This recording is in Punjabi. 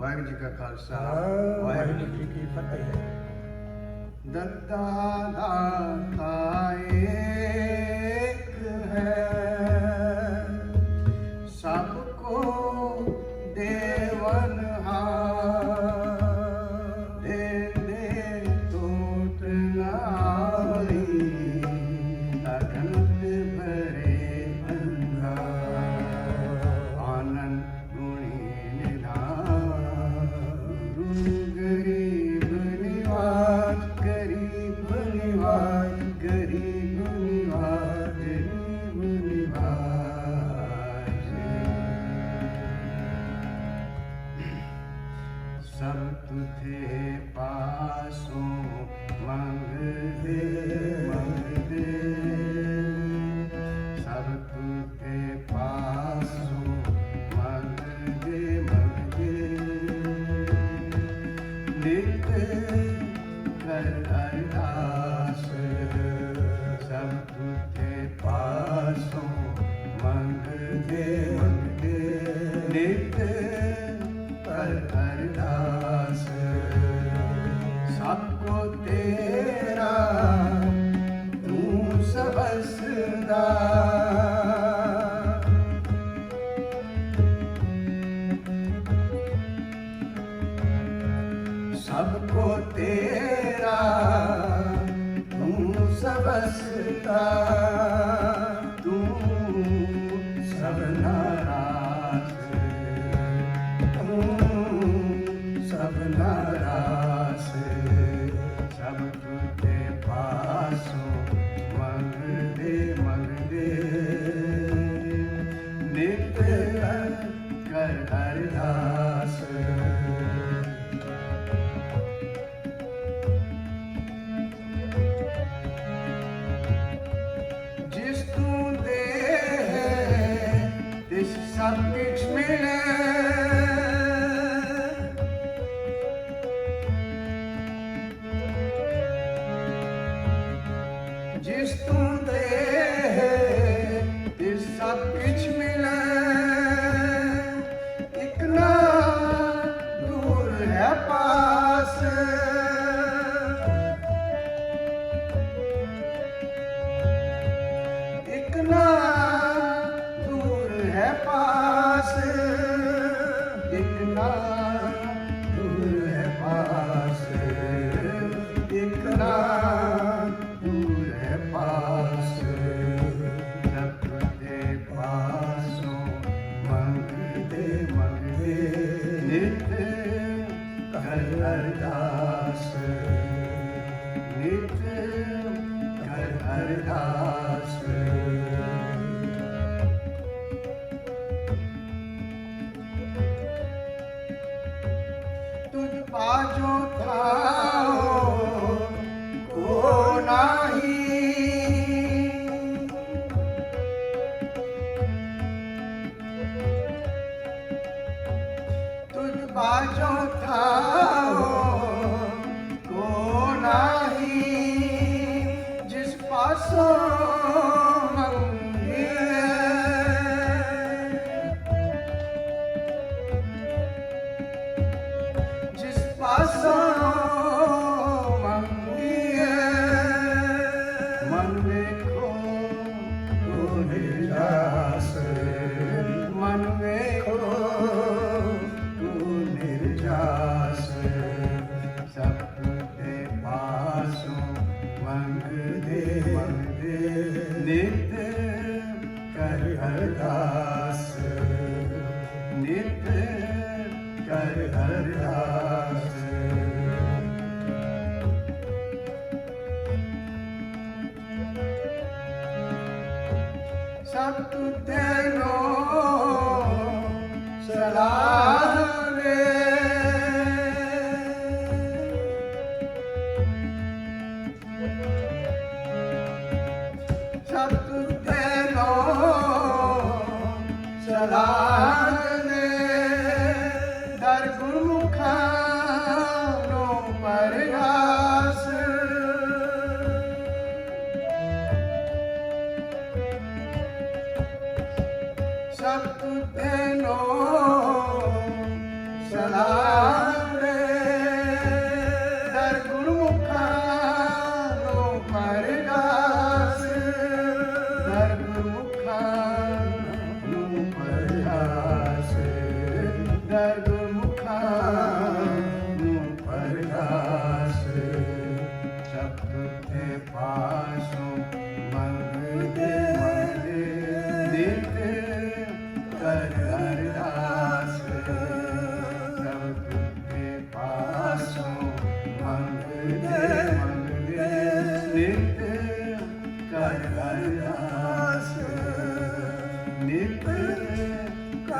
ਵਾਹਿਗੁਰੂ ਜੀ ਕਾ ਖਾਲਸਾ ਵਾਹਿਗੁਰੂ ਜੀ ਕੀ ਫਤਿਹ। ਦੰਦਾ ਦਾ ਤਾਏ ਇੱਕ ਹੈ। सब तुझे पासों मंगते मंगते ਕੋ ਤੇਰਾ ਤੂੰ ਸਬਸਦਾ ਸਭ ਕੋ ਤੇਰਾ ਤੂੰ ਸਬਸਤਾ ਤੂੰ ਸਭਨਾ ਕਰ ਅਰਦਾਸ ਨਿਤ ਕਰ ਅਰਦਾਸ passou. ਕਰ ਅਰਦਾਸ ਨਿਤ ਕਰ ਅਰਦਾਸ ਸਭ ਤੇਰੋ ਸਲਾਮ ਸਤ ਤੈਨੋ ਸਲਾਮ